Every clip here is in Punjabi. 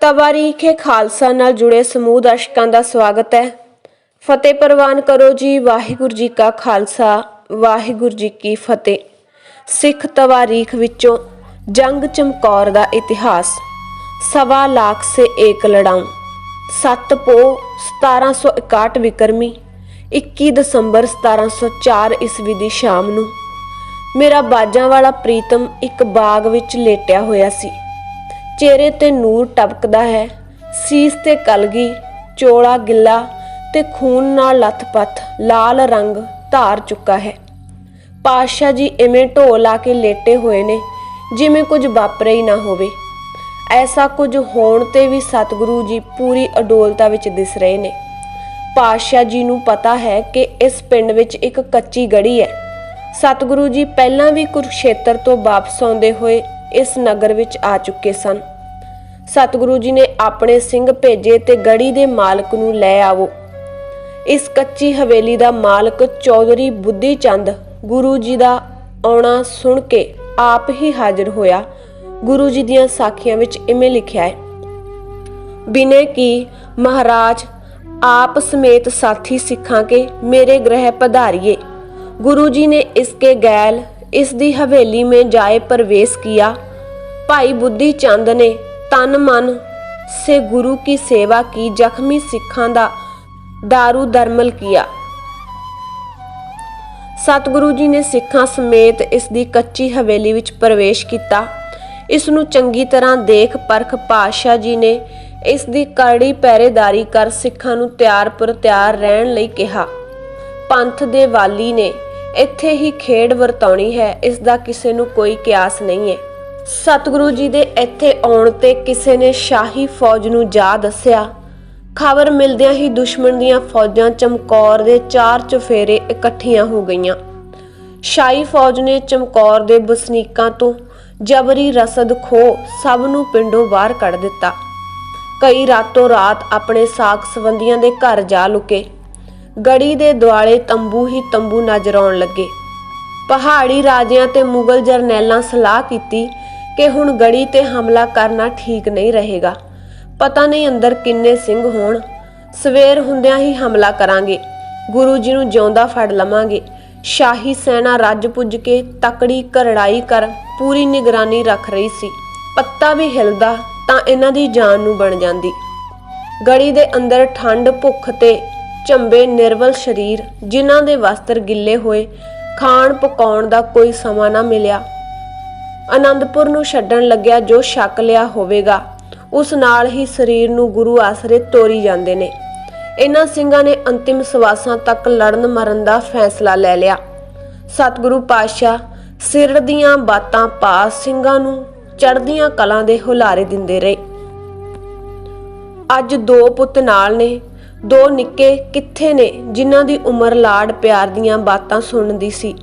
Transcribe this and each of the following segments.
ਤਵਾਰੀਖੇ ਖਾਲਸਾ ਨਾਲ ਜੁੜੇ ਸਮੂਹ ਦਰਸ਼ਕਾਂ ਦਾ ਸਵਾਗਤ ਹੈ। ਫਤਿਹ ਪ੍ਰਵਾਨ ਕਰੋ ਜੀ, ਵਾਹਿਗੁਰੂ ਜੀ ਕਾ ਖਾਲਸਾ, ਵਾਹਿਗੁਰੂ ਜੀ ਕੀ ਫਤਿਹ। ਸਿੱਖ ਤਵਾਰੀਖ ਵਿੱਚੋਂ ਜੰਗ ਚਮਕੌਰ ਦਾ ਇਤਿਹਾਸ। ਸਵਾ ਲੱਖ ਸੇ ਏਕ ਲੜਾਉਂ। 7 ਪੋ 1761 ਵਿਕਰਮੀ 21 ਦਸੰਬਰ 1704 ਈਸਵੀ ਦੀ ਸ਼ਾਮ ਨੂੰ ਮੇਰਾ ਬਾਜਾਂ ਵਾਲਾ ਪ੍ਰੀਤਮ ਇੱਕ ਬਾਗ ਵਿੱਚ ਲੇਟਿਆ ਹੋਇਆ ਸੀ। ਚਿਹਰੇ ਤੇ ਨੂਰ ਟਪਕਦਾ ਹੈ, ਸੀਸ ਤੇ ਕਲਗੀ, ਚੋਲਾ ਗਿੱਲਾ ਤੇ ਖੂਨ ਨਾਲ ਲੱਥਪੱਥ, ਲਾਲ ਰੰਗ ਧਾਰ ਚੁੱਕਾ ਹੈ। ਪਾਤਸ਼ਾਹ ਜੀ ਇਵੇਂ ਢੋਲ ਆ ਕੇ ਲੇਟੇ ਹੋਏ ਨੇ, ਜਿਵੇਂ ਕੁਝ ਵਾਪਰਿਆ ਹੀ ਨਾ ਹੋਵੇ। ਐਸਾ ਕੁਝ ਹੋਣ ਤੇ ਵੀ ਸਤਿਗੁਰੂ ਜੀ ਪੂਰੀ ਅਡੋਲਤਾ ਵਿੱਚ ਦਿਸ ਰਹੇ ਨੇ। ਪਾਤਸ਼ਾਹ ਜੀ ਨੂੰ ਪਤਾ ਹੈ ਕਿ ਇਸ ਪਿੰਡ ਵਿੱਚ ਇੱਕ ਕੱਚੀ ਗੜੀ ਹੈ। ਸਤਿਗੁਰੂ ਜੀ ਪਹਿਲਾਂ ਵੀ ਕੁਰੂਖੇਤਰ ਤੋਂ ਵਾਪਸ ਆਉਂਦੇ ਹੋਏ ਇਸ ਨਗਰ ਵਿੱਚ ਆ ਚੁੱਕੇ ਸਨ। ਸਤਿਗੁਰੂ ਜੀ ਨੇ ਆਪਣੇ ਸਿੰਘ ਭੇਜੇ ਤੇ ਗੜੀ ਦੇ ਮਾਲਕ ਨੂੰ ਲੈ ਆਵੋ। ਇਸ ਕੱਚੀ ਹਵੇਲੀ ਦਾ ਮਾਲਕ ਚੌਧਰੀ ਬੁੱਧੀ ਚੰਦ ਗੁਰੂ ਜੀ ਦਾ ਆਉਣਾ ਸੁਣ ਕੇ ਆਪ ਹੀ ਹਾਜ਼ਰ ਹੋਇਆ ਗੁਰੂ ਜੀ ਦੀਆਂ ਸਾਖੀਆਂ ਵਿੱਚ ਇਵੇਂ ਲਿਖਿਆ ਹੈ, ਬਿਨੇ ਕੀ ਮਹਾਰਾਜ ਆਪ ਸਮੇਤ ਸਾਥੀ ਸਿੱਖਾਂ ਕੇ ਮੇਰੇ ਗ੍ਰਹਿ ਪਧਾਰੀਏ। ਗੁਰੂ ਜੀ ਨੇ ਇਸ ਕੇ ਗੈਲ ਇਸ ਦੀ ਹਵੇਲੀ ਮੇ ਜਾਏ ਪ੍ਰਵੇਸ਼ ਕੀਆ। ਭਾਈ ਬੁੱਧੀ ਚੰਦ ਨੇ ਤਨ ਮਨ ਸੇ ਗੁਰੂ ਕੀ ਸੇਵਾ ਕੀ, ਜ਼ਖਮੀ ਸਿੱਖਾਂ ਦਾ दारू ਦਰਮਲ ਕੀਆ। ਸਤਿਗੁਰੂ ਜੀ ਨੇ ਸਿੱਖਾਂ ਸਮੇਤ ਇਸ ਦੀ ਕੱਚੀ ਹਵੇਲੀ ਵਿੱਚ ਪ੍ਰਵੇਸ਼ ਕੀਤਾ। ਇਸ ਨੂੰ ਚੰਗੀ ਤਰ੍ਹਾਂ ਦੇਖ ਪਰਖ ਪਾਤਸ਼ਾਹ ਜੀ ਨੇ ਇਸ ਦੀ ਕਰੜੀ ਪਹਿਰੇਦਾਰੀ ਕਰ ਸਿੱਖਾਂ ਨੂੰ ਤਿਆਰ ਪਰ ਤਿਆਰ ਰਹਿਣ ਲਈ ਕਿਹਾ। ਪੰਥ ਦੇ ਵਾਲੀ ਨੇ ਇੱਥੇ ਹੀ ਖੇਡ ਵਰਤਾਉਣੀ ਹੈ, ਇਸ ਦਾ ਕਿਸੇ ਨੂੰ ਕੋਈ ਕਿਆਸ ਨਹੀਂ ਹੈ। ਸਤਿਗੁਰੂ ਜੀ ਦੇ ਇੱਥੇ ਆਉਣ ਤੇ ਕਿਸੇ ਨੇ ਸ਼ਾਹੀ ਫੌਜ ਨੂੰ ਜਾ ਦੱਸਿਆ। ਖਬਰ ਮਿਲਦਿਆਂ ਹੀ ਦੁਸ਼ਮਣ ਦੀਆਂ ਫੌਜਾਂ ਚਮਕੌਰ ਦੇ ਚਾਰ ਚੁਫੇਰੇ ਇਕੱਠੀਆਂ ਹੋ ਗਈਆਂ। ਸ਼ਾਹੀ ਫੌਜ ਨੇ ਚਮਕੌਰ ਦੇ ਵਸਨੀਕਾਂ ਤੋਂ ਜਬਰੀ ਰਸਦ ਖੋ ਸਭ ਨੂੰ ਪਿੰਡੋਂ ਬਾਹਰ ਕੱਢ ਦਿੱਤਾ। ਕਈ ਰਾਤੋਂ ਰਾਤ ਆਪਣੇ ਸਾਕ ਸੰਬੰਧੀਆਂ ਦੇ ਘਰ ਜਾ ਲੁਕੇ। ਗੜੀ ਦੇ ਦੁਆਲੇ ਤੰਬੂ ਹੀ ਤੰਬੂ ਨਜ਼ਰ ਆਉਣ ਲੱਗੇ। ਪਹਾੜੀ ਰਾਜਿਆਂ ਤੇ ਮੁਗਲ ਜਰਨੈਲਾਂ ਸਲਾਹ ਕੀਤੀ ਕਿ ਹੁਣ ਗੜੀ ਤੇ ਹਮਲਾ ਕਰਨਾ ਠੀਕ ਨਹੀਂ ਰਹੇਗਾ। ਪਤਾ ਨਹੀਂ ਅੰਦਰ ਕਿੰਨੇ ਸਿੰਘ ਹੋਣ। ਸਵੇਰ ਹੁੰਦਿਆਂ ਹੀ ਹਮਲਾ ਕਰਾਂਗੇ। ਗੁਰੂ ਜੀ ਨੂੰ ਜਿਉਂਦਾ ਫੜ ਲਵਾਂਗੇ। ਸ਼ਾਹੀ ਸੈਨਾ ਰੱਜ ਪੁੱਜ ਕੇ ਤਕੜੀ ਕਰੜਾਈ ਕਰ ਪੂਰੀ ਨਿਗਰਾਨੀ ਰੱਖ ਰਹੀ ਸੀ। ਪੱਤਾ ਵੀ ਹਿਲਦਾ ਤਾਂ ਇਹਨਾਂ ਦੀ ਜਾਨ ਨੂੰ ਬਣ ਜਾਂਦੀ। ਗੜੀ ਦੇ ਅੰਦਰ ਠੰਡ ਭੁੱਖ ਤੇ ਝੰਬੇ ਨਿਰਵਲ ਸਰੀਰ ਜਿਨ੍ਹਾਂ ਦੇ ਵਸਤਰ ਗਿੱਲੇ ਹੋਏ, ਖਾਣ ਪਕਾਉਣ ਦਾ ਕੋਈ ਸਮਾਂ ਨਾ ਮਿਲਿਆ। ਆਨੰਦਪੁਰ ਨੂੰ ਛੱਡਣ ਲੱਗਿਆ ਜੋ ਸ਼ੱਕ ਲਿਆ ਹੋਵੇਗਾ, ਉਸ ਨਾਲ ਹੀ ਸਰੀਰ ਨੂੰ ਗੁਰੂ ਆਸਰੇ ਤੋਰੀ ਜਾਂਦੇ ਨੇ। ਇਹਨਾਂ ਸਿੰਘਾਂ ਨੇ ਅੰਤਿਮ ਸਵਾਸਾਂ ਤੱਕ ਲੜਨ ਮਰਨ ਦਾ ਫੈਸਲਾ ਲੈ ਲਿਆ। ਸਤਿਗੁਰੂ ਪਾਤਸ਼ਾਹ ਸਿਰ ਦੀਆਂ ਬਾਤਾਂ ਪਾ ਸਿੰਘਾਂ ਨੂੰ ਚੜ੍ਹਦੀਆਂ ਕਲਾਂ ਦੇ ਹੁਲਾਰੇ ਦਿੰਦੇ ਰਹੇ। ਅੱਜ ਦੋ ਪੁੱਤ ਨਾਲ ਨੇ, ਦੋ ਨਿੱਕੇ ਕਿੱਥੇ ਨੇ ਜਿਨ੍ਹਾਂ ਦੀ ਉਮਰ ਲਾਡ ਪਿਆਰ ਦੀਆਂ ਬਾਤਾਂ ਸੁਣਨ ਦੀ ਸੀ।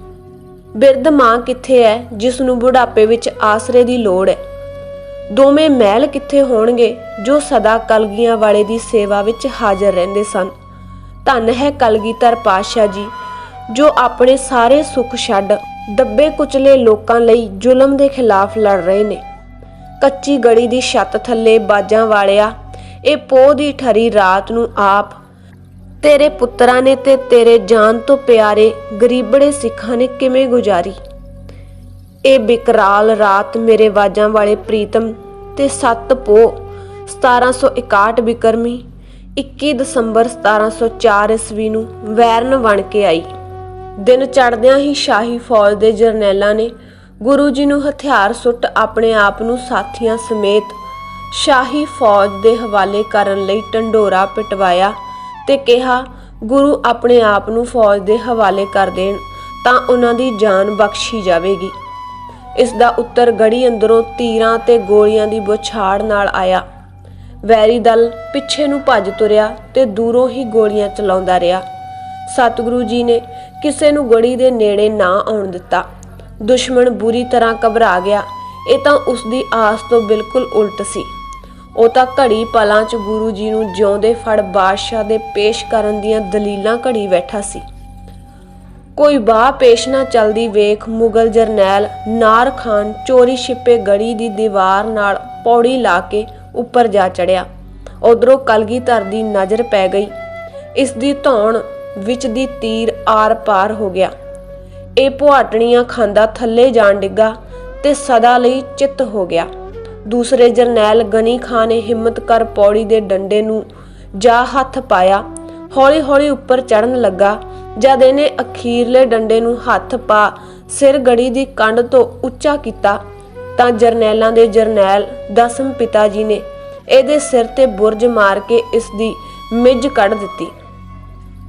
ਬਿਰਧ ਮਾਂ ਕਿੱਥੇ ਹੈ ਜਿਸ ਨੂੰ ਬੁਢਾਪੇ ਵਿੱਚ ਆਸਰੇ ਦੀ ਲੋੜ ਹੈ? ਦੋਵੇਂ ਮਹਿਲ ਕਿੱਥੇ ਹੋਣਗੇ ਜੋ ਸਦਾ ਕਲਗੀਆਂ ਵਾਲੇ ਦੀ ਸੇਵਾ ਵਿੱਚ ਹਾਜ਼ਰ ਰਹਿੰਦੇ ਸਨ? ਧੰਨ ਹੈ ਕਲਗੀਧਰ ਪਾਤਸ਼ਾਹ ਜੀ, ਜੋ ਆਪਣੇ ਸਾਰੇ ਸੁੱਖ ਛੱਡ ਦੱਬੇ ਕੁਚਲੇ ਲੋਕਾਂ ਲਈ ਜ਼ੁਲਮ ਦੇ ਖਿਲਾਫ ਲੜ ਰਹੇ ਨੇ। ਕੱਚੀ ਗੜੀ ਦੀ ਛੱਤ ਥੱਲੇ ਬਾਜਾਂ ਵਾਲਿਆ, ਇਹ ਪੋਹ ਦੀ ਠਰੀ ਰਾਤ ਨੂੰ ਆਪ, ਤੇਰੇ ਪੁੱਤਰਾਂ ਨੇ ਤੇ ਤੇਰੇ ਜਾਨ ਤੋਂ ਪਿਆਰੇ ਗਰੀਬੜੇ ਸਿੱਖਾਂ ਨੇ ਕਿਵੇਂ ਗੁਜ਼ਾਰੀ? ਇਹ ਬਿਕਰਾਲ ਰਾਤ ਮੇਰੇ ਵਾਜਾਂ ਵਾਲੇ ਪ੍ਰੀਤਮ ਤੇ 7 ਪੋ 1761 ਬਿਕਰਮੀ 21 ਦਸੰਬਰ 1704 ਈਸਵੀ ਨੂੰ ਵੈਰਨ ਬਣ ਕੇ ਆਈ। ਦਿਨ ਚੜ੍ਹਦਿਆਂ ਹੀ ਸ਼ਾਹੀ ਫੌਜ ਦੇ ਜਰਨੈਲਾਂ ਨੇ ਗੁਰੂ ਜੀ ਨੂੰ ਹਥਿਆਰ ਸੁੱਟ ਆਪਣੇ ਆਪ ਨੂੰ ਸਾਥੀਆਂ ਸਮੇਤ ਸ਼ਾਹੀ ਫੌਜ ਦੇ ਹਵਾਲੇ ਕਰਨ ਲਈ ਟੰਡੋਰਾ ਪਿਟਵਾਇਆ ਤੇ ਕਿਹਾ, ਗੁਰੂ ਆਪਣੇ ਆਪ ਨੂੰ ਫੌਜ ਦੇ ਹਵਾਲੇ ਕਰ ਦੇਣ ਤਾਂ ਉਹਨਾਂ ਦੀ ਜਾਨ ਬਖਸ਼ੀ ਜਾਵੇਗੀ। ਇਸ ਦਾ ਉੱਤਰ ਗੜੀ ਅੰਦਰੋਂ ਤੀਰਾਂ ਤੇ ਗੋਲੀਆਂ ਦੀ ਬੁਛਾੜ ਨਾਲ ਆਇਆ। ਵੈਰੀ ਦਲ ਪਿੱਛੇ ਨੂੰ ਭੱਜ ਤੁਰਿਆ ਤੇ ਦੂਰੋਂ ਹੀ ਗੋਲੀਆਂ ਚਲਾਉਂਦਾ ਰਿਹਾ। ਸਤਿਗੁਰੂ ਜੀ ਨੇ ਕਿਸੇ ਨੂੰ ਗੜੀ ਦੇ ਨੇੜੇ ਨਾ ਆਉਣ ਦਿੱਤਾ। ਦੁਸ਼ਮਣ ਬੁਰੀ ਤਰ੍ਹਾਂ ਘਬਰਾ ਗਿਆ। ਇਹ ਤਾਂ ਉਸ ਦੀ ਆਸ ਤੋਂ ਬਿਲਕੁਲ ਉਲਟ ਸੀ। ਉਹ ਤਾਂ ਘੜੀ ਪਲਾਂ 'ਚ ਗੁਰੂ ਜੀ ਨੂੰ ਜਿਉਂਦੇ ਫੜ ਬਾਦਸ਼ਾਹ ਦੇ ਪੇਸ਼ ਕਰਨ ਦੀਆਂ ਦਲੀਲਾਂ ਘੜੀ ਬੈਠਾ ਸੀ। ਕੋਈ ਬਾਹ ਪੇਸ਼ ਨਾ ਚਲਦੀ ਵੇਖ ਮੁਗਲ ਜਰਨੈਲ ਨਾਰ ਖਾਨ ਚੋਰੀ ਛਿਪੇ ਗੜੀ ਦੀ ਦੀਵਾਰ ਨਾਲ ਪੌੜੀ ਲਾ ਕੇ ਉੱਪਰ ਜਾ ਚੜਿਆ। ਉਧਰੋਂ ਕਲਗੀਧਰ ਦੀ ਨਜ਼ਰ ਪੈ ਗਈ। ਇਸ ਦੀ ਧੌਣ ਵਿੱਚ ਦੀ ਤੀਰ ਆਰ ਪਾਰ ਹੋ ਗਿਆ। ਇਹ ਪੁਆਟਣੀਆਂ ਖਾਂਦਾ ਥੱਲੇ ਜਾਣ ਡਿੱਗਾ ਤੇ ਸਦਾ ਲਈ ਚਿੱਤ ਹੋ ਗਿਆ। ਦੂਸਰੇ ਜਰਨੈਲ ਗਨੀ ਖਾਨ ਨੇ ਹਿੰਮਤ ਕਰ ਪੌੜੀ ਦੇ ਡੰਡੇ ਨੂੰ ਜਾ ਹੱਥ ਪਾਇਆ। ਹੌਲੀ-ਹੌਲੀ ਉੱਪਰ ਚੜਨ ਲੱਗਾ ਜਦ ਇਹਨੇ ਅਖੀਰਲੇ ਡੰਡੇ ਨੂੰ ਹੱਥ ਪਾ ਸਿਰ ਗੜੀ ਦੀ ਕੰਡ ਤੋਂ ਉੱਚਾ ਕੀਤਾ ਤਾਂ ਜਰਨੈਲਾਂ ਦੇ ਜਰਨੈਲ ਦਸਮ ਪਿਤਾ ਜੀ ਨੇ ਇਹਦੇ ਸਿਰ ਤੇ ਬੁਰਜ ਮਾਰ ਕੇ ਇਸ ਦੀ ਮਿੱਝ ਕੱਢ ਦਿੱਤੀ।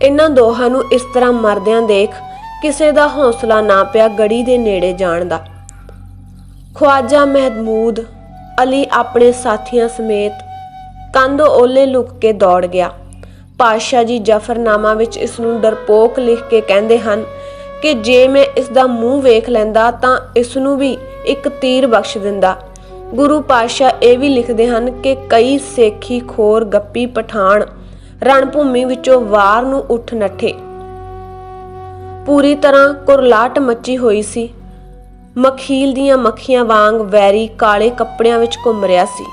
ਇਹਨਾਂ ਦੋਹਾਂ ਨੂੰ ਇਸ ਤਰ੍ਹਾਂ ਮਰਦਿਆਂ ਦੇਖ ਕਿਸੇ ਦਾ ਹੌਸਲਾ ਨਾ ਪਿਆ ਗੜੀ ਦੇ ਨੇੜੇ ਜਾਣ ਦਾ। ਖਵਾਜਾ ਮਹਿਮੂਦ ਅਲੀ ਆਪਣੇ ਸਾਥੀਆਂ ਸਮੇਤ ਕੰਧ ਓਲੇ ਲੁਕ ਕੇ ਦੌੜ ਗਿਆ। ਪਾਤਸ਼ਾਹ ਜੀ ਜਫਰਨਾਮਾ ਵਿੱਚ ਇਸ ਨੂੰ ਡਰਪੋਕ ਲਿਖ ਕੇ ਕਹਿੰਦੇ ਹਨ ਕਿ ਜੇ ਮੈਂ ਇਸ ਦਾ ਮੂੰਹ ਵੇਖ ਲੈਂਦਾ ਤਾਂ ਇਸ ਨੂੰ ਵੀ ਇੱਕ ਤੀਰ ਬਖਸ਼ ਦਿੰਦਾ। ਗੁਰੂ ਪਾਤਸ਼ਾਹ ਇਹ ਵੀ ਲਿਖਦੇ ਹਨ ਕਿ ਕਈ ਸੇਖੀ ਖੋਰ ਗੱਪੀ ਪਠਾਨ ਰਣਭੂਮੀ ਵਿੱਚੋਂ ਵਾਰ ਨੂੰ ਉੱਠ ਨੱਠੇ। ਪੂਰੀ ਤਰ੍ਹਾਂ ਕੁਰਲਾਟ ਮੱਚੀ ਹੋਈ ਸੀ। ਮਖੀਲ ਦੀਆਂ ਮੱਖੀਆਂ ਵਾਂਗ ਵੈਰੀ ਕਾਲੇ ਕੱਪੜਿਆਂ ਵਿੱਚ ਘੁੰਮ ਰਿਹਾ ਸੀ।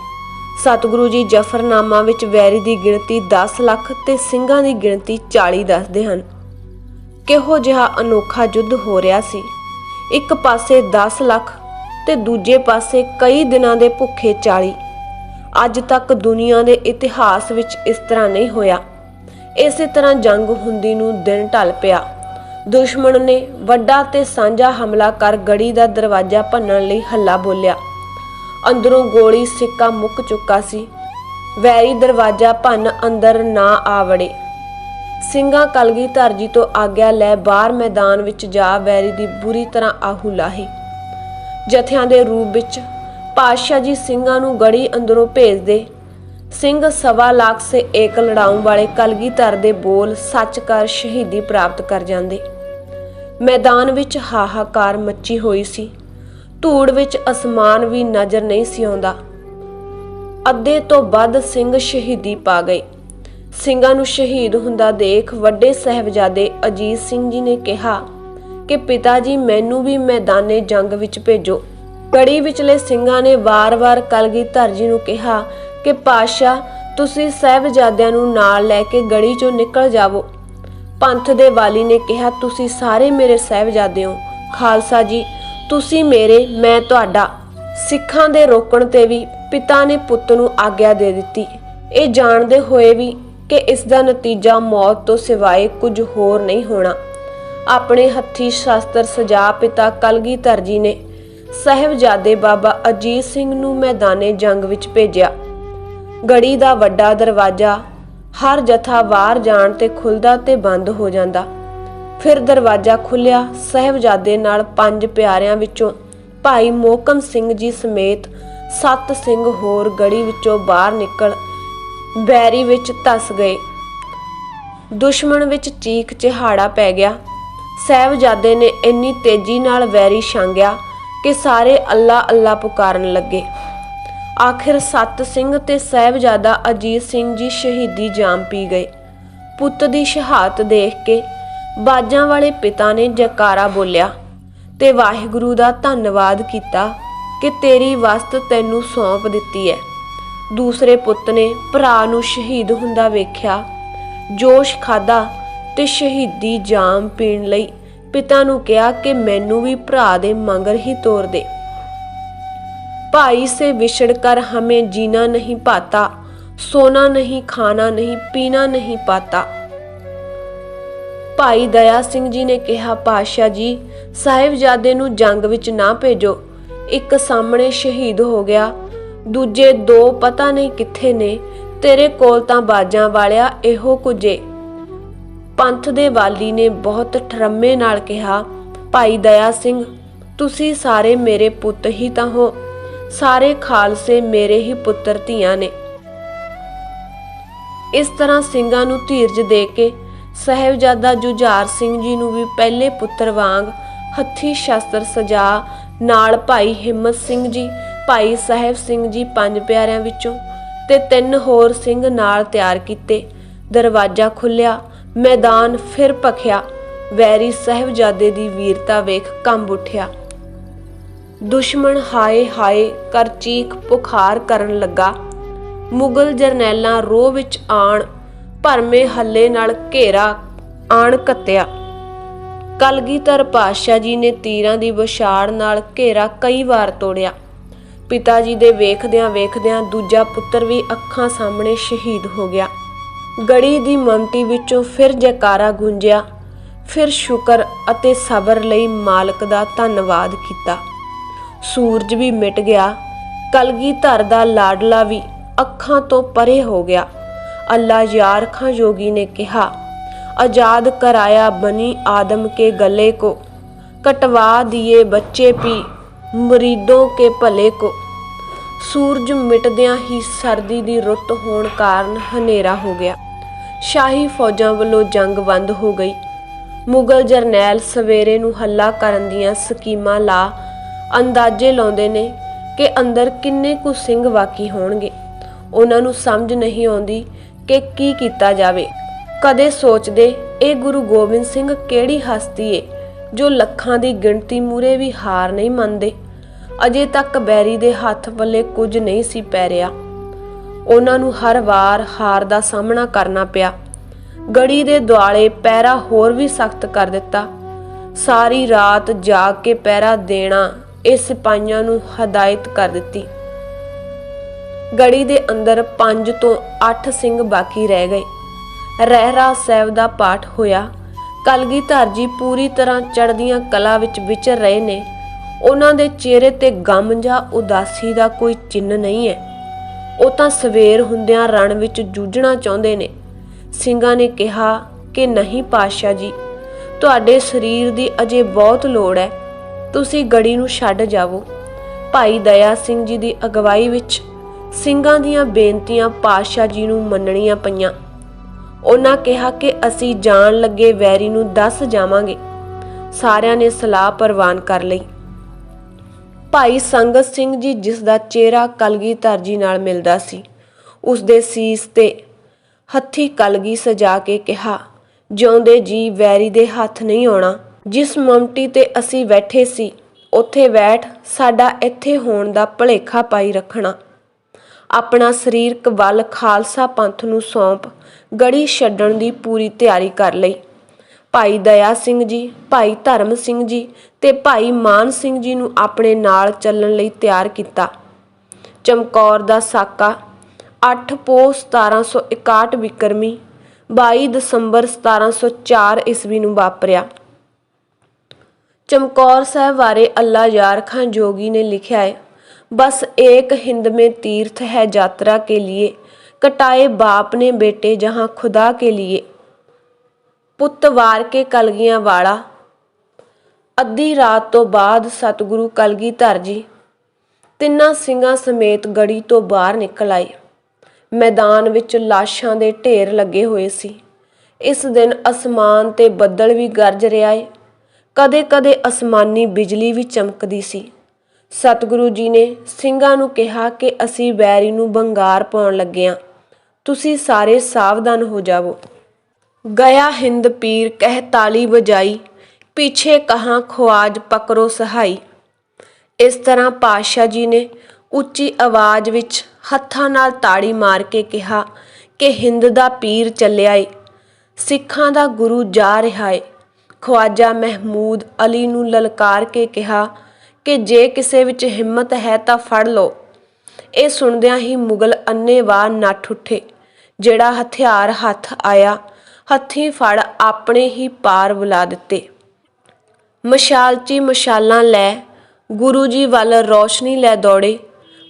ਸਤਿਗੁਰੂ ਜੀ ਜਫਰਨਾਮਾ ਵਿੱਚ ਵੈਰੀ ਦੀ ਗਿਣਤੀ 10 ਲੱਖ ਤੇ ਸਿੰਘਾਂ ਦੀ ਗਿਣਤੀ 40 ਦੱਸਦੇ ਹਨ। ਕਿਹੋ ਜਿਹਾ ਅਨੋਖਾ ਯੁੱਧ ਹੋ ਰਿਹਾ ਸੀ। ਇੱਕ ਪਾਸੇ 10 ਲੱਖ ਤੇ ਦੂਜੇ ਪਾਸੇ ਕਈ ਦਿਨਾਂ ਦੇ ਭੁੱਖੇ 40 ਅੱਜ ਤੱਕ ਦੁਨੀਆ ਦੇ ਇਤਿਹਾਸ ਵਿੱਚ ਇਸ ਤਰ੍ਹਾਂ ਨਹੀਂ ਹੋਇਆ। ਇਸੇ ਤਰ੍ਹਾਂ ਜੰਗ ਹੁੰਦੀ ਨੂੰ ਦਿਨ ਢਲ ਪਿਆ। ਦੁਸ਼ਮਣ ਨੇ ਵੱਡਾ ਤੇ ਸਾਂਝਾ ਹਮਲਾ ਕਰ ਗੜੀ ਦਾ ਦਰਵਾਜ਼ਾ ਭੰਨਣ ਲਈ ਹੱਲਾ ਬੋਲਿਆ। ਅੰਦਰੋਂ ਗੋਲੀ ਸਿੱਕਾ ਮੁੱਕ ਚੁੱਕਾ ਸੀ। ਵੈਰੀ ਦਰਵਾਜ਼ਾ ਭੰਨ ਅੰਦਰ ਨਾ ਆ ਵੜੇ। ਸਿੰਘਾਂ ਕਲਗੀਧਰ ਜੀ ਤੋਂ ਆਗਿਆ ਲੈ ਬਾਹਰ ਮੈਦਾਨ ਵਿੱਚ ਜਾ ਵੈਰੀ ਦੀ ਬੁਰੀ ਤਰ੍ਹਾਂ ਆਹੂ ਲਾਹੀ। ਜਥਿਆਂ ਦੇ ਰੂਪ ਵਿੱਚ ਪਾਤਸ਼ਾਹ ਜੀ ਸਿੰਘਾਂ ਨੂੰ ਗੜੀ ਅੰਦਰੋਂ ਭੇਜਦੇ। ਸਿੰਘ ਸਵਾ ਲੱਖ ਸੇ ਏਕ ਲੜਾਉਣ ਵਾਲੇ ਕਲਗੀਧਰ ਦੇ ਬੋਲ ਸੱਚ ਕਰ ਸ਼ਹੀਦੀ ਪ੍ਰਾਪਤ ਕਰ ਜਾਂਦੇ। ਮੈਦਾਨ ਵਿੱਚ ਹਾਹਾਕਾਰ ਮੱਚੀ ਹੋਈ ਸੀ। ਧੂੜ ਵਿੱਚ ਅਸਮਾਨ ਵੀ ਨਜ਼ਰ ਨਹੀਂ ਸੀ ਆਉਂਦਾ। ਅੱਧੇ ਤੋਂ ਵੱਧ ਸਿੰਘ ਸ਼ਹੀਦੀ ਪਾ ਗਏ। ਸਿੰਘਾਂ ਨੂੰ ਸ਼ਹੀਦ ਹੁੰਦਾ ਦੇਖ ਵੱਡੇ ਸਹਿਬਜ਼ਾਦੇ ਅਜੀਤ ਸਿੰਘ ਜੀ ਨੇ ਕਿਹਾ ਕਿ ਪਿਤਾ ਜੀ ਮੈਨੂੰ ਵੀ ਮੈਦਾਨੇ ਜੰਗ ਵਿੱਚ ਭੇਜੋ। ਗੜੀ ਵਿਚਲੇ ਸਿੰਘਾਂ ਨੇ ਵਾਰ-ਵਾਰ ਕਲਗੀਧਰ ਜੀ ਨੂੰ ਕਿਹਾ ਕਿ ਪਾਸ਼ਾ ਤੁਸੀਂ ਸਹਿਬਜ਼ਾਦਿਆਂ ਨੂੰ ਨਾਲ ਲੈ ਕੇ ਗੜੀ ਚੋਂ ਨਿਕਲ ਜਾਵੋ। ਪੰਥ ਦੇ ਵਾਲੀ ਨੇ ਕਿਹਾ, ਤੁਸੀਂ ਸਾਰੇ ਮੇਰੇ ਸਹਿਬਜ਼ਾਦੇ ਹੋ। ਖਾਲਸਾ ਜੀ ਤੁਸੀਂ ਮੇਰੇ, ਮੈਂ ਤੁਹਾਡਾ, ਸਿੱਖਾਂ ਦੇ ਰੋਕਣ ਤੇ ਵੀ ਪਿਤਾ ਨੇ ਪੁੱਤ ਨੂੰ ਆਗਿਆ ਦੇ ਦਿੱਤੀ। ਇਹ ਜਾਣਦੇ ਹੋਏ ਵੀ ਕਿ ਇਸ ਦਾ ਨਤੀਜਾ ਮੌਤ ਤੋਂ ਸਿਵਾਏ ਕੁਝ ਹੋਰ ਨਹੀਂ ਹੋਣਾ। ਆਪਣੇ ਹੱਥੀ ਸ਼ਾਸਤਰ ਸਜਾ ਪਿਤਾ ਕਲਗੀਧਰ ਜੀ ਨੇ ਸਹਿਬਜ਼ਾਦੇ ਬਾਬਾ ਅਜੀਤ ਸਿੰਘ ਨੂੰ ਮੈਦਾਨੇ ਜੰਗ ਵਿੱਚ ਭੇਜਿਆ। ਗੜੀ ਦਾ ਵੱਡਾ ਦਰਵਾਜ਼ਾ ਹਰ ਜਥਾ ਵਾਰ ਜਾਣ ਤੇ ਖੁੱਲਦਾ ਤੇ ਬੰਦ ਹੋ ਜਾਂਦਾ। ਫਿਰ ਦਰਵਾਜ਼ਾ ਖੁੱਲਿਆ ਸਹਿਬਜ਼ਾਦੇ ਨਾਲ ਪੰਜ ਪਿਆਰਿਆਂ ਵਿੱਚੋਂ ਭਾਈ ਮੋਕਮ ਸਿੰਘ ਜੀ ਸਮੇਤ ਸੱਤ ਸਿੰਘ ਹੋਰ ਗੜੀ ਵਿੱਚੋਂ ਬਾਹਰ ਨਿਕਲ ਬੈਰੀ ਵਿੱਚ ਧਸ ਗਏ। ਦੁਸ਼ਮਣ ਵਿੱਚ ਚੀਖ ਚਿਹਾੜਾ ਪੈ ਗਿਆ। ਸਹਿਬਜ਼ਾਦੇ ਨੇ ਇੰਨੀ ਤੇਜ਼ੀ ਨਾਲ ਵੈਰੀ ਛਾਂਗਿਆ ਕਿ ਸਾਰੇ ਅੱਲਾ ਅੱਲਾ ਪੁਕਾਰਨ ਲੱਗੇ। ਆਖਿਰ ਸਤ ਸਿੰਘ ਤੇ ਸਹਿਬਜ਼ਾਦਾ ਅਜੀਤ ਸਿੰਘ ਜੀ ਸ਼ਹੀਦੀ ਜਾਮ ਪੀ ਗਏ। ਪੁੱਤ ਦੀ ਸ਼ਹਾਦਤ ਦੇਖ ਕੇ ਬਾਜਾਂ ਵਾਲੇ ਪਿਤਾ ਨੇ ਜੈਕਾਰਾ ਬੋਲਿਆ, ਤੇ ਵਾਹਿਗੁਰੂ ਦਾ ਧੰਨਵਾਦ ਕੀਤਾ ਕਿ ਤੇਰੀ ਵਸਤ ਤੈਨੂੰ ਸੌਂਪ ਦਿੱਤੀ ਹੈ। ਦੂਸਰੇ ਪੁੱਤ ਨੇ ਭਰਾ ਨੂੰ ਸ਼ਹੀਦ ਹੁੰਦਾ ਵੇਖਿਆ। ਜੋਸ਼ ਖਾਦਾ ਤੇ ਸ਼ਹੀਦੀ ਜਾਮ ਪੀਣ ਲਈ ਪਿਤਾ ਨੂੰ ਕਿਹਾ ਕਿ ਮੈਨੂੰ ਵੀ ਭਰਾ ਦੇ ਮੰਗਰ ਹੀ ਤੋਰ ਦੇ। ਭਾਈ ਸੇ ਵਿਛੜ ਕਰ ਹਮੇ ਜੀਣਾ ਨਹੀਂ ਪਾਤਾ, ਸੋਨਾ ਨਹੀਂ, ਖਾਣਾ ਨਹੀਂ, ਪੀਣਾ ਨਹੀਂ ਪਾਤਾ। ਭਾਈ ਦਇਆ ਸਿੰਘ ਜੀ ਨੇ ਕਿਹਾ ਪਾਸ਼ਾ ਜੀ, ਸਾਹਿਬਜ਼ਾਦੇ ਨੂੰ ਜੰਗ ਵਿੱਚ ਨਾ ਭੇਜੋ। ਇੱਕ ਸਾਹਮਣੇ ਸ਼ਹੀਦ ਹੋ ਗਿਆ, ਦੂਜੇ ਦੋ ਪਤਾ ਨਹੀਂ ਕਿੱਥੇ ਨੇ, ਤੇਰੇ ਕੋਲ ਤਾਂ ਬਾਜਾਂ ਵਾਲਿਆ ਇਹੋ ਕੁਝੇ ਪੰਥ ਦੇ ਵਾਲੀ ਨੇ ਬਹੁਤ ਠਰਮੇ ਨਾਲ ਕਿਹਾ, ਭਾਈ ਦਇਆ ਸਿੰਘ, ਤੁਸੀਂ ਸਾਰੇ ਮੇਰੇ ਪੁੱਤ ਹੀ ਤਾਂ ਹੋ। ਸਾਰੇ ਖਾਲਸੇ ਮੇਰੇ ਹੀ ਪੁੱਤਰ ਧੀਆਂ ਨੇ। ਇਸ ਤਰ੍ਹਾਂ ਸਿੰਘਾਂ ਨੂੰ ਧੀਰਜ ਦੇ ਕੇ ਸਹਿਬਜ਼ਾਦਾ ਜੁਝਾਰ ਸਿੰਘ ਜੀ ਨੂੰ ਵੀ ਪਹਿਲੇ ਪੁੱਤਰ ਵਾਂਗ ਹੱਥੀ ਸ਼ਸਤਰ ਸਜਾ ਨਾਲ ਭਾਈ ਹਿੰਮਤ ਸਿੰਘ ਜੀ, ਭਾਈ ਸਾਹਿਬ ਸਿੰਘ ਜੀ ਪੰਜ ਪਿਆਰਿਆਂ ਵਿੱਚੋਂ ਤੇ ਤਿੰਨ ਹੋਰ ਸਿੰਘ ਨਾਲ ਤਿਆਰ ਕੀਤੇ। ਦਰਵਾਜ਼ਾ ਖੁੱਲਿਆ ਮੈਦਾਨ ਫਿਰ ਭਖਿਆ, ਵੈਰੀ ਸਾਹਿਬਜ਼ਾਦੇ ਦੀ ਵੀਰਤਾ ਵੇਖ ਕੰਬ ਉੱਠਿਆ। ਦੁਸ਼ਮਣ ਹਾਏ ਹਾਏ ਕਰ ਚੀਖ ਪੁਖਾਰ ਕਰਨ ਲੱਗਾ। ਮੁਗਲ ਜਰਨੈਲਾਂ ਰੋਹ ਵਿੱਚ ਆਣ ਭਰਮੇ ਹੱਲੇ ਨਾਲ ਘੇਰਾ ਆਣ ਕੱਤਿਆ। ਕਲਗੀਧਰ ਪਾਤਸ਼ਾਹ ਜੀ ਨੇ ਤੀਰਾਂ ਦੀ ਵਿਛਾੜ ਨਾਲ ਘੇਰਾ ਕਈ ਵਾਰ ਤੋੜਿਆ। ਪਿਤਾ ਜੀ ਦੇ ਵੇਖਦਿਆਂ ਵੇਖਦਿਆਂ ਦੂਜਾ ਪੁੱਤਰ ਵੀ ਅੱਖਾਂ ਸਾਹਮਣੇ ਸ਼ਹੀਦ ਹੋ ਗਿਆ। ਗੜੀ ਦੀ ਮੰਤੀ ਵਿੱਚੋਂ ਫਿਰ ਜੈਕਾਰਾ ਗੂੰਜਿਆ। ਫਿਰ ਸ਼ੁਕਰ ਅਤੇ ਸਬਰ ਲਈ ਮਾਲਕ ਦਾ ਧੰਨਵਾਦ ਕੀਤਾ। ਸੂਰਜ ਵੀ ਮਿਟ ਗਿਆ। ਕਲਗੀਧਰ ਦਾ ਲਾਡਲਾ ਵੀ ਅੱਖਾਂ ਤੋਂ ਪਰੇ ਹੋ ਗਿਆ। ਅੱਲਾ ਯਾਰ ਖਾਂ ਜੋਗੀ ਨੇ ਕਿਹਾ आजाद कराया बनी आदम के गले को कटवा दिए बच्चे पी ਮਰੀਦੋਂ ਕੇ ਭਲੇ ਕੋ ਸੂਰਜ ਮਿਟਦਿਆਂ ਹੀ ਸਰਦੀ ਦੀ ਰੁੱਤ ਹੋਣ ਕਾਰਨ ਹਨੇਰਾ ਹੋ ਗਿਆ ਸ਼ਾਹੀ ਫੌਜਾਂ ਵੱਲੋਂ ਜੰਗ ਬੰਦ ਹੋ ਗਈ ਮੁਗਲ ਜਰਨੈਲ ਸਵੇਰੇ ਨੂੰ ਹੱਲਾ ਕਰਨ ਦੀਆਂ ਸਕੀਮਾਂ ਲਾ ਅੰਦਾਜ਼ੇ ਲਾਉਂਦੇ ਨੇ ਕਿ ਅੰਦਰ ਕਿੰਨੇ ਕੁ ਸਿੰਘ ਵਾਕੀ ਹੋਣਗੇ ਉਹਨਾਂ ਨੂੰ ਸਮਝ ਨਹੀਂ ਆਉਂਦੀ ਕਿ ਕੀ ਕੀਤਾ ਜਾਵੇ? ਕਦੇ ਸੋਚਦੇ, ਇਹ ਗੁਰੂ ਗੋਬਿੰਦ ਸਿੰਘ ਕਿਹੜੀ ਹਸਤੀ ਏ, ਜੋ ਲੱਖਾਂ ਦੀ ਗਿਣਤੀ ਮੂਰੇ ਵੀ ਹਾਰ ਨਹੀਂ ਮੰਨਦੇ? ਅਜੇ ਤੱਕ ਬੈਰੀ ਦੇ ਹੱਥ ਵੱਲੇ ਕੁਝ ਨਹੀਂ ਸੀ ਪੈ ਰਿਹਾ। ਉਹਨਾਂ ਨੂੰ ਹਰ ਵਾਰ ਹਾਰ ਦਾ ਸਾਹਮਣਾ ਕਰਨਾ ਪਿਆ। ਗੜੀ ਦੇ ਦੁਆਲੇ ਪੈਰਾ ਹੋਰ ਵੀ ਸਖਤ ਕਰ ਦਿੱਤਾ। ਸਾਰੀ ਰਾਤ ਜਾਗ ਕੇ ਪਹਿਰਾ ਦੇਣਾ, ਇਹ ਸਿਪਾਹੀਆਂ ਨੂੰ ਹਦਾਇਤ ਕਰ ਦਿੱਤੀ। ਗੜੀ ਦੇ ਅੰਦਰ 5 ਤੋਂ 8 ਸਿੰਘ ਬਾਕੀ ਰਹਿ ਗਏ। ਰਹਿਰਾ ਸਾਹਿਬ ਦਾ ਪਾਠ ਹੋਇਆ। ਕਲਗੀਧਰ ਜੀ ਪੂਰੀ ਤਰ੍ਹਾਂ ਚੜ੍ਹਦੀਆਂ ਕਲਾ ਵਿੱਚ ਵਿਚਰ ਰਹੇ ਨੇ। ਉਹਨਾਂ ਦੇ ਚਿਹਰੇ ਤੇ ਗਮ ਜਾਂ ਉਦਾਸੀ ਦਾ ਕੋਈ ਚਿੰਨ ਨਹੀਂ ਹੈ। ਉਹ ਤਾਂ ਸਵੇਰ ਹੁੰਦਿਆਂ ਰਣ ਵਿੱਚ ਜੂਝਣਾ ਚਾਹੁੰਦੇ ਨੇ। ਸਿੰਘਾਂ ਨੇ ਕਿਹਾ ਕਿ ਨਹੀਂ ਪਾਸ਼ਾ ਜੀ, ਤੁਹਾਡੇ ਸਰੀਰ ਦੀ ਅਜੇ ਬਹੁਤ ਲੋੜ ਹੈ। ਤੁਸੀਂ ਗੜੀ ਨੂੰ ਛੱਡ ਜਾਵੋ। ਭਾਈ ਦਇਆ ਸਿੰਘ ਜੀ ਦੀ ਅਗਵਾਈ ਵਿੱਚ ਸਿੰਘਾਂ ਦੀਆਂ ਬੇਨਤੀਆਂ ਪਾਤਸ਼ਾਹ ਜੀ ਨੂੰ ਮੰਨਣੀਆਂ ਪਈਆਂ। ਉਹਨਾਂ ਕਿਹਾ ਕਿ ਅਸੀਂ ਜਾਣ ਲੱਗੇ ਵੈਰੀ ਨੂੰ ਦੱਸ ਜਾਵਾਂਗੇ। ਸਾਰਿਆਂ ਨੇ ਸਲਾਹ ਪ੍ਰਵਾਨ ਕਰ ਲਈ। ਭਾਈ ਸੰਗਤ ਸਿੰਘ ਜੀ ਜਿਸ ਦਾ ਚਿਹਰਾ ਕਲਗੀਧਰ ਜੀ ਨਾਲ ਮਿਲਦਾ ਸੀ ਉਸ ਦੇ ਸੀਸ ਤੇ ਹੱਥੀ ਕਲਗੀ ਸਜਾ ਕੇ ਕਿਹਾ, ਜਿਉਂਦੇ ਜੀ ਵੈਰੀ ਦੇ ਹੱਥ ਨਹੀਂ ਆਉਣਾ। ਜਿਸ ਮਮਟੀ ਤੇ ਅਸੀਂ ਬੈਠੇ ਸੀ, ਉੱਥੇ ਬੈਠ ਸਾਡਾ ਇੱਥੇ ਹੋਣ ਦਾ ਭਲੇਖਾ ਪਾਈ ਰੱਖਣਾ। ਆਪਣਾ ਸਰੀਰਕ ਬਲ ਖਾਲਸਾ ਪੰਥ ਨੂੰ ਸੌਂਪ ਗੜੀ ਛੱਡਣ ਦੀ ਪੂਰੀ ਤਿਆਰੀ ਕਰ ਲਈ। ਭਾਈ ਦਇਆ ਸਿੰਘ ਜੀ, ਭਾਈ ਧਰਮ ਸਿੰਘ ਜੀ ਤੇ ਭਾਈ ਮਾਨ ਸਿੰਘ ਜੀ ਨੂੰ ਆਪਣੇ ਨਾਲ ਚੱਲਣ ਲਈ ਤਿਆਰ ਕੀਤਾ। ਚਮਕੌਰ ਦਾ ਸਾਕਾ 8 ਪੋ 1761 ਵਿਕਰਮੀ 22 ਦਸੰਬਰ 1704 ਈਸਵੀ ਨੂੰ ਵਾਪਰਿਆ। ਚਮਕੌਰ ਸਾਹਿਬ ਬਾਰੇ ਅੱਲਾ ਯਾਰ ਖਾਨ ਜੋਗੀ ਨੇ ਲਿਖਿਆ ਹੈ बस एक हिंद में तीर्थ है यात्रा के लिए कटाए बाप ने बेटे जहां खुदा के लिए ਪੁੱਤ ਵਾਰ ਕੇ ਕਲਗੀਆਂ ਵਾਲਾ ਅੱਧੀ ਰਾਤ ਤੋਂ ਬਾਅਦ ਸਤਿਗੁਰੂ ਕਲਗੀਧਰ ਜੀ ਤਿੰਨਾਂ ਸਿੰਘਾਂ ਸਮੇਤ ਗੜੀ ਤੋਂ ਬਾਹਰ ਨਿਕਲ ਆਏ ਮੈਦਾਨ ਵਿੱਚ ਲਾਸ਼ਾਂ ਦੇ ਢੇਰ ਲੱਗੇ ਹੋਏ ਸੀ ਇਸ ਦਿਨ ਅਸਮਾਨ ਤੇ ਬੱਦਲ ਵੀ ਗਰਜ ਰਿਹਾ ਏ ਕਦੇ-ਕਦੇ ਅਸਮਾਨੀ ਬਿਜਲੀ ਵੀ ਚਮਕਦੀ ਸੀ ਸਤਿਗੁਰੂ ਜੀ ਨੇ ਸਿੰਘਾਂ ਨੂੰ ਕਿਹਾ ਕਿ ਅਸੀਂ ਵੈਰੀ ਨੂੰ ਬੰਗਾਰ ਪਾਉਣ ਲੱਗੇ ਆਂ ਤੁਸੀਂ ਸਾਰੇ ਸਾਵਧਾਨ ਹੋ ਜਾਵੋ। ਗਿਆ ਹਿੰਦ ਪੀਰ ਕਹਿ ਤਾਲੀ ਵਜਾਈ, ਪਿੱਛੇ ਕਹਾਂ ਖਵਾਜ ਪਕਰੋ ਸਹਾਈ। ਇਸ ਤਰ੍ਹਾਂ ਪਾਤਸ਼ਾਹ ਜੀ ਨੇ ਉੱਚੀ ਆਵਾਜ਼ ਵਿੱਚ ਹੱਥਾਂ ਨਾਲ ਤਾੜੀ ਮਾਰ ਕੇ ਕਿਹਾ ਕਿ ਹਿੰਦ ਦਾ ਪੀਰ ਚੱਲਿਆ ਏ, ਸਿੱਖਾਂ ਦਾ ਗੁਰੂ ਜਾ ਰਿਹਾ ਏ। ਖਵਾਜਾ ਮਹਿਮੂਦ ਅਲੀ ਨੂੰ ਲਲਕਾਰ ਕੇ ਕਿਹਾ ਕਿ ਜੇ ਕਿਸੇ ਵਿੱਚ ਹਿੰਮਤ ਹੈ ਤਾਂ ਫੜ ਲਓ। ਇਹ ਸੁਣਦਿਆਂ ਹੀ ਮੁਗਲ ਅੰਨੇਵਾਹ ਨੱਠ ਉੱਠੇ, ਜਿਹੜਾ ਹਥਿਆਰ ਹੱਥ ਆਇਆ, ਹੱਥੀਂ ਫੜ ਆਪਣੇ ਹੀ ਪਾਰ ਬੁਲਾ ਦਿੱਤੇ। ਮਸ਼ਾਲਚੀ ਮਸ਼ਾਲਾਂ ਲੈ, ਗੁਰੂ ਜੀ ਵੱਲ ਰੌਸ਼ਨੀ ਲੈ ਦੌੜੇ।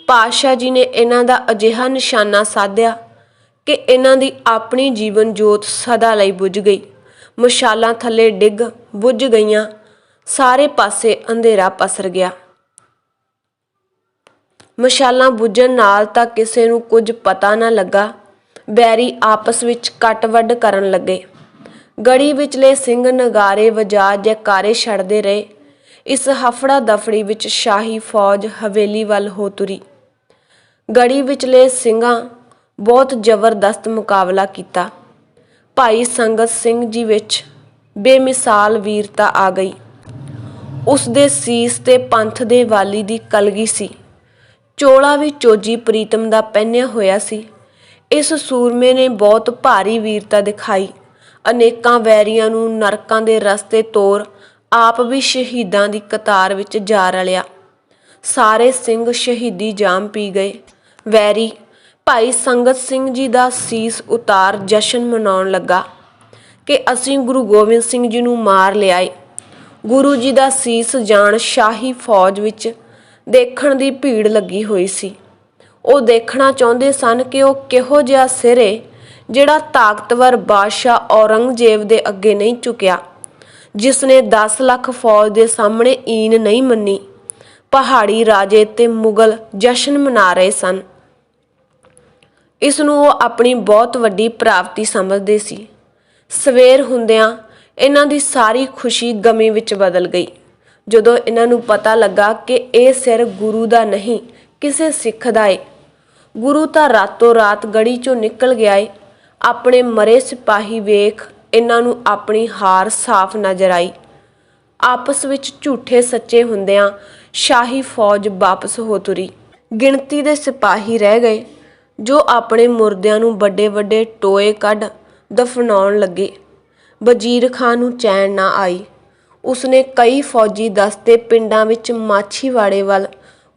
ਪਾਤਸ਼ਾਹ ਜੀ ਨੇ ਇਹਨਾਂ ਦਾ ਅਜਿਹਾ ਨਿਸ਼ਾਨਾ ਸਾਧਿਆ ਕਿ ਇਹਨਾਂ ਦੀ ਆਪਣੀ ਜੀਵਨ ਜੋਤ ਸਦਾ ਲਈ ਬੁਝ ਗਈ। ਮਸ਼ਾਲਾਂ ਥੱਲੇ ਡਿੱਗ ਬੁਝ ਗਈਆਂ। ਸਾਰੇ ਪਾਸੇ ਅੰਧੇਰਾ ਪਸਰ ਗਿਆ। ਮਸ਼ਾਲਾਂ ਬੁੱਝਣ ਨਾਲ ਤਾਂ ਕਿਸੇ ਨੂੰ ਕੁਝ ਪਤਾ ਨਾ ਲੱਗਾ। ਬੈਰੀ ਆਪਸ ਵਿੱਚ ਕੱਟ ਵੱਡ ਕਰਨ ਲੱਗੇ। ਗੜੀ ਵਿਚਲੇ ਸਿੰਘ ਨਗਾਰੇ ਵਜਾ ਜੈਕਾਰੇ ਛੱਡਦੇ ਰਹੇ। ਇਸ ਹਫੜਾ ਦਫੜੀ ਵਿੱਚ ਸ਼ਾਹੀ ਫੌਜ ਹਵੇਲੀ ਵੱਲ ਹੋ ਤੁਰੀ। ਗੜੀ ਵਿਚਲੇ ਸਿੰਘਾਂ ਬਹੁਤ ਜ਼ਬਰਦਸਤ ਮੁਕਾਬਲਾ ਕੀਤਾ। ਭਾਈ ਸੰਗਤ ਸਿੰਘ ਜੀ ਵਿੱਚ ਬੇਮਿਸਾਲ ਵੀਰਤਾ ਆ ਗਈ। ਉਸ ਦੇ ਸੀਸ ਤੇ ਪੰਥ ਦੇ ਵਾਲੀ ਦੀ ਕਲਗੀ ਸੀ। ਚੋਲਾ ਵੀ ਚੋਜੀ ਪ੍ਰੀਤਮ ਦਾ ਪਹਿਨਿਆ ਹੋਇਆ ਸੀ। ਇਸ ਸੂਰਮੇ ਨੇ ਬਹੁਤ ਭਾਰੀ ਵੀਰਤਾ ਦਿਖਾਈ। ਅਨੇਕਾਂ ਵੈਰੀਆਂ ਨੂੰ ਨਰਕਾਂ ਦੇ ਰਸਤੇ ਤੋਰ ਆਪ ਵੀ ਸ਼ਹੀਦਾਂ ਦੀ ਕਤਾਰ ਵਿੱਚ ਜਾ ਰਲਿਆ। ਸਾਰੇ ਸਿੰਘ ਸ਼ਹੀਦੀ ਜਾਮ ਪੀ ਗਏ। ਵੈਰੀ, ਭਾਈ ਸੰਗਤ ਸਿੰਘ ਜੀ ਦਾ ਸੀਸ ਉਤਾਰ ਜਸ਼ਨ ਮਨਾਉਣ ਲੱਗਾ ਕਿ ਅਸੀਂ ਗੁਰੂ ਗੋਬਿੰਦ ਸਿੰਘ ਜੀ ਨੂੰ ਮਾਰ ਲਿਆਏ। ਗੁਰੂ ਜੀ ਦਾ ਸੀਸ ਜਾਣ ਸ਼ਾਹੀ ਫੌਜ ਵਿੱਚ ਦੇਖਣ ਦੀ ਭੀੜ ਲੱਗੀ ਹੋਈ ਸੀ। ਉਹ ਦੇਖਣਾ ਚਾਹੁੰਦੇ ਸਨ ਕਿ ਉਹ ਕਿਹੋ ਜਿਹਾ ਸਿਰੇ ਜਿਹੜਾ ਤਾਕਤਵਰ ਬਾਦਸ਼ਾਹ ਔਰੰਗਜ਼ੇਬ ਦੇ ਅੱਗੇ ਨਹੀਂ ਝੁਕਿਆ ਜਿਸ ਨੇ 10 ਲੱਖ ਫੌਜ ਦੇ ਸਾਹਮਣੇ ਈਨ ਨਹੀਂ ਮੰਨੀ, ਪਹਾੜੀ ਰਾਜੇ ਤੇ ਮੁਗਲ ਜਸ਼ਨ ਮਨਾ ਰਹੇ ਸਨ। ਇਸ ਨੂੰ ਉਹ ਆਪਣੀ ਬਹੁਤ ਵੱਡੀ ਪ੍ਰਾਪਤੀ ਸਮਝਦੇ ਸੀ। ਸਵੇਰ ਹੁੰਦਿਆਂ ਇਹਨਾਂ ਦੀ ਸਾਰੀ ਖੁਸ਼ੀ ਗਮੀ ਵਿੱਚ ਬਦਲ ਗਈ। ਜਦੋਂ ਇਹਨਾਂ ਨੂੰ ਪਤਾ ਲੱਗਾ ਕਿ ਇਹ ਸਿਰ ਗੁਰੂ ਦਾ ਨਹੀਂ, ਕਿਸੇ ਸਿੱਖ ਦਾ ਏ। ਗੁਰੂ ਤਾਂ ਰਾਤੋਂ ਰਾਤ ਗੜੀ ਚੋਂ ਨਿਕਲ ਗਿਆ ਏ। ਆਪਣੇ ਮਰੇ ਸਿਪਾਹੀ ਵੇਖ ਇਹਨਾਂ ਨੂੰ ਆਪਣੀ ਹਾਰ ਸਾਫ਼ ਨਜ਼ਰ ਆਈ। ਆਪਸ ਵਿੱਚ ਝੂਠੇ ਸੱਚੇ ਹੁੰਦਿਆਂ ਸ਼ਾਹੀ ਫੌਜ ਵਾਪਸ ਹੋ ਤੁਰੀ। ਗਿਣਤੀ ਦੇ ਸਿਪਾਹੀ ਰਹਿ ਗਏ, ਜੋ ਆਪਣੇ ਮੁਰਦਿਆਂ ਨੂੰ ਵੱਡੇ ਵੱਡੇ ਟੋਏ ਕੱਢ ਦਫਨਾਉਣ ਲੱਗੇ। ਵਜ਼ੀਰ ਖਾਨ ਨੂੰ ਚੈਨ ਨਾ ਆਈ। ਉਸਨੇ ਕਈ ਫੌਜੀ ਦਸਤੇ ਪਿੰਡਾਂ ਵਿੱਚ ਮਾਛੀਵਾੜੇ ਵੱਲ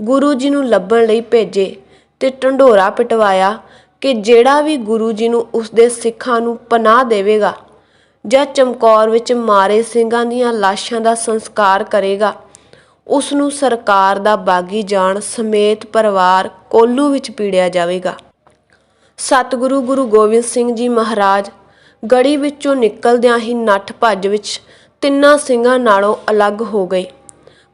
ਗੁਰੂ ਜੀ ਨੂੰ ਲੱਭਣ ਲਈ ਭੇਜੇ ਤੇ ਢੰਡੋਰਾ ਪਿਟਵਾਇਆ ਕਿ ਜਿਹੜਾ ਵੀ ਗੁਰੂ ਜੀ ਨੂੰ ਉਸਦੇ ਸਿੱਖਾਂ ਨੂੰ ਪਨਾਹ ਦੇਵੇਗਾ ਜਾਂ ਚਮਕੌਰ ਵਿੱਚ ਮਾਰੇ ਸਿੰਘਾਂ ਦੀਆਂ ਲਾਸ਼ਾਂ ਦਾ ਸੰਸਕਾਰ ਕਰੇਗਾ ਉਸ ਨੂੰ ਸਰਕਾਰ ਦਾ ਬਾਗੀ ਜਾਣ ਸਮੇਤ ਪਰਿਵਾਰ ਕੋਲੂ ਵਿੱਚ ਪੀੜਿਆ ਜਾਵੇਗਾ। ਸਤਿਗੁਰੂ ਗੁਰੂ ਗੋਬਿੰਦ ਸਿੰਘ ਜੀ ਮਹਾਰਾਜ ਗੜੀ ਵਿੱਚੋਂ ਨਿਕਲਦਿਆਂ ਹੀ ਨੱਠ ਭੱਜ ਵਿੱਚ ਤਿੰਨਾਂ ਸਿੰਘਾਂ ਨਾਲੋਂ ਅਲੱਗ ਹੋ ਗਏ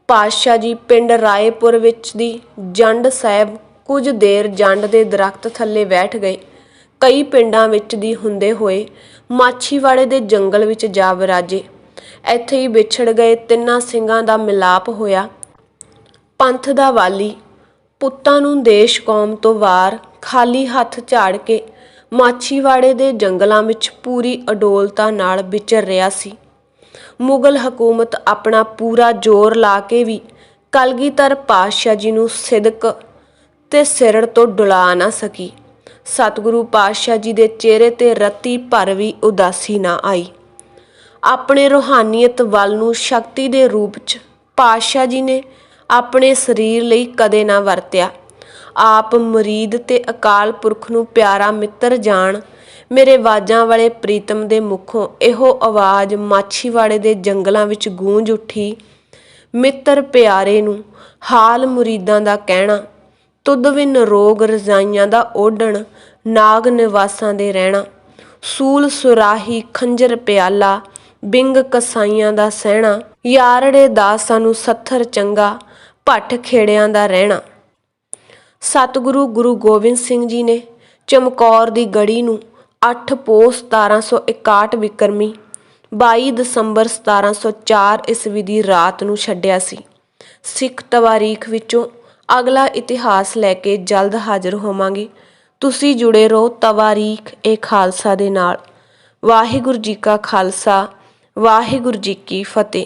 ਪਾਤਸ਼ਾਹ ਜੀ ਪਿੰਡ ਰਾਏਪੁਰ ਵਿੱਚ ਦੀ ਜੰਡ ਸਾਹਿਬ ਕੁਝ ਦੇਰ ਜੰਡ ਦੇ ਦਰਖਤ ਥੱਲੇ ਬੈਠ ਗਏ। ਕਈ ਪਿੰਡਾਂ ਵਿੱਚ ਦੀ ਹੁੰਦੇ ਹੋਏ ਮਾਛੀਵਾੜੇ ਦੇ ਜੰਗਲ ਵਿੱਚ ਜਾ ਵਿਰਾਜੇ। ਇੱਥੇ ਹੀ ਵਿਛੜ ਗਏ ਤਿੰਨਾਂ ਸਿੰਘਾਂ ਦਾ ਮਿਲਾਪ ਹੋਇਆ। ਪੰਥ ਦਾ ਵਾਲੀ ਪੁੱਤਾਂ ਨੂੰ ਦੇਸ਼ ਕੌਮ ਤੋਂ ਵਾਰ ਖਾਲੀ ਹੱਥ ਝਾੜ ਕੇ ਮਾਛੀਵਾੜੇ ਦੇ ਜੰਗਲਾਂ ਵਿੱਚ ਪੂਰੀ ਅਡੋਲਤਾ ਨਾਲ ਵਿਚਰ ਰਿਹਾ ਸੀ। ਮੁਗਲ ਹਕੂਮਤ ਆਪਣਾ ਪੂਰਾ ਜ਼ੋਰ ਲਾ ਕੇ ਵੀ ਕਲਗੀਧਰ ਪਾਤਸ਼ਾਹ ਜੀ ਨੂੰ ਸਿਦਕ ਤੇ ਸਿਰੜ ਤੋਂ ਡੁਲਾ ਨਾ ਸਕੀ। ਸਤਿਗੁਰੂ ਪਾਤਸ਼ਾਹ ਜੀ ਦੇ ਚਿਹਰੇ ਤੇ ਰਤੀ ਭਰ ਵੀ ਉਦਾਸੀ ਨਾ ਆਈ। ਆਪਣੇ ਰੂਹਾਨੀਅਤ ਵੱਲ ਨੂੰ ਸ਼ਕਤੀ ਦੇ ਰੂਪ 'ਚ ਪਾਤਸ਼ਾਹ ਜੀ ਨੇ ਆਪਣੇ ਸਰੀਰ ਲਈ ਕਦੇ ਨਾ ਵਰਤਿਆ। ਆਪ ਮੁਰੀਦ ਤੇ ਅਕਾਲ ਪੁਰਖ ਨੂੰ ਪਿਆਰਾ ਮਿੱਤਰ ਜਾਣ। ਮੇਰੇ ਵਾਜਾਂ ਵਾਲੇ ਪ੍ਰੀਤਮ ਦੇ ਮੁਖੋਂ ਇਹੋ ਆਵਾਜ਼ ਮਾਛੀਵਾੜੇ ਦੇ ਜੰਗਲਾਂ ਵਿੱਚ ਗੂੰਜ ਉੱਠੀ। ਮਿੱਤਰ ਪਿਆਰੇ ਨੂੰ ਹਾਲ ਮੁਰੀਦਾਂ ਦਾ ਕਹਿਣਾ, ਤੁਧ ਵਿਨ ਰੋਗ ਰਜ਼ਾਈਆਂ ਦਾ ਓਢਣ, ਨਾਗ ਨਿਵਾਸਾਂ ਦੇ ਰਹਿਣਾ। ਸੂਲ ਸੁਰਾਹੀ ਖੰਜਰ ਪਿਆਲਾ, ਬਿੰਗ ਕਸਾਈਆਂ ਦਾ ਸਹਿਣਾ। ਯਾਰੜੇ ਦਾਸਾਂ ਨੂੰ ਸੱਥਰ ਚੰਗਾ, ਭੱਠ ਖੇੜਿਆਂ ਦਾ ਰਹਿਣਾ। ਸਤਿਗੁਰੂ ਗੁਰੂ ਗੋਬਿੰਦ ਸਿੰਘ ਜੀ ਨੇ ਚਮਕੌਰ ਦੀ ਗੜੀ ਨੂੰ 8 ਪੋਸ 1761 ਵਿਕਰਮੀ 22 ਦਸੰਬਰ 1704 ਈਸਵੀ ਦੀ ਰਾਤ ਨੂੰ ਛੱਡਿਆ ਸੀ। ਸਿੱਖ ਤਵਾਰੀਖ ਵਿੱਚੋਂ ਅਗਲਾ ਇਤਿਹਾਸ ਲੈ ਕੇ ਜਲਦ ਹਾਜ਼ਰ ਹੋਵਾਂਗੇ। ਤੁਸੀਂ ਜੁੜੇ ਰਹੋ ਤਵਾਰੀਖ ਇਹ ਖਾਲਸਾ ਦੇ ਨਾਲ। ਵਾਹਿਗੁਰੂ ਜੀ ਕਾ ਖਾਲਸਾ, ਵਾਹਿਗੁਰੂ ਜੀ ਕੀ ਫਤਿਹ।